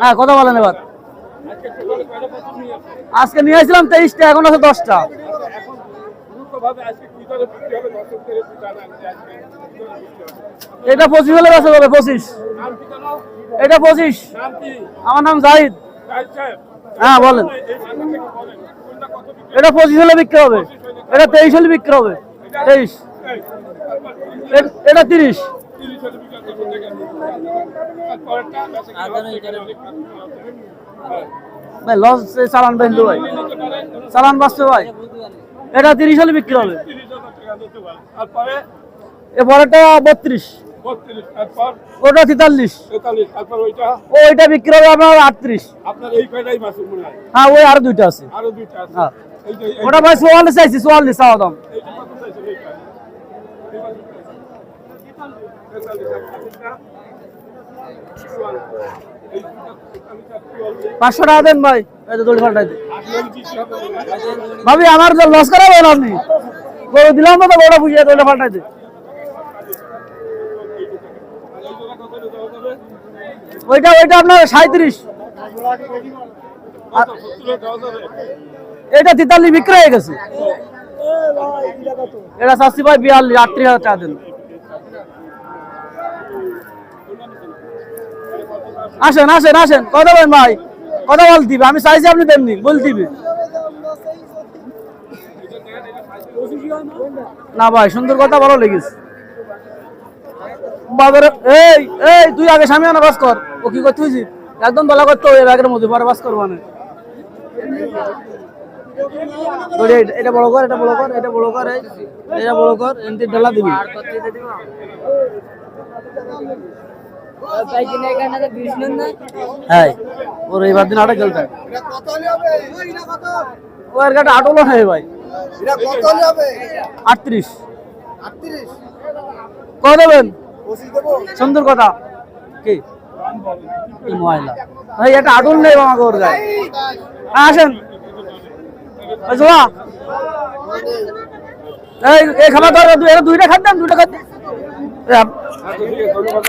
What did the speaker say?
হ্যাঁ কথা বলেন এবার। আজকে নিয়ে আসছিলাম তেইশটা, এখন আছে দশটা। এটা পঁচিশ হলে বেচা যাবে, পঁচিশ। এটা পঁচিশ। আমার নাম জাহিদ। হ্যাঁ বলেন। এটা পঁচিশ হলে বিক্রি হবে। এটা তেইশ হলে বিক্রি হবে। তেইশ। এটা তিরিশ। ভাই লস চালান ভাই ভাই। চালান বাঁচছে ভাই। এটা তিরিশ হলে বিক্রি হবে। এ পরেরটা বত্রিশ। ওটা তেতাল্লিশ। ওইটা বিক্রি হবে আপনার আটত্রিশ। হয় ওই আর দুইটা আছে। হ্যাঁ। ওটা ভাই চুয়াল্লিশ চাইছি চুয়াল্লিশ চাওয়া দাম। পাঁচশো টাকা দেন ভাই দড়ি। ভাবি, আমার লস আপনি দিলাম তো বড় বুঝিয়ে? ওইটা ওইটা আপনার সাঁত্রিশ? এটা তেতাল্লিশ বিক্রি হয়ে গেছে এটা চাচ্ছি ভাই বিয়াল্লিশ, আটত্রিশ হাজার টাকা দেন আসেন আসেন আসেন। কথা বলেন ভাই। কথা বলতে দিবে, আমি চাইছি আপনি তেমনি বলতে দিবে। না ভাই, সুন্দর কথা ভালো লেগেছে। বাজারে এই এই, তুই আগে সামনে আনা বাস কর। ও কি করতে হয়েছি একদম বেলা করতে হবে ব্যাগের মধ্যে পরে বাস করব না এটা- বড় কর, এটা বড় কর, এটা বড় কর এটা বড় কর এনটি ঢালা দিবি। হ্যাঁ দিন ভাই? আটত্রিশ। সুন্দর কথা। কি? ময়লা। ভাই এটা আটল নেই আমাকে ওর গায়ে? হ্যাঁ, আসেন। এই খাবার দুইটা খাদ্য দুইটা খাদ্য আচ্ছা, ধন্যবাদ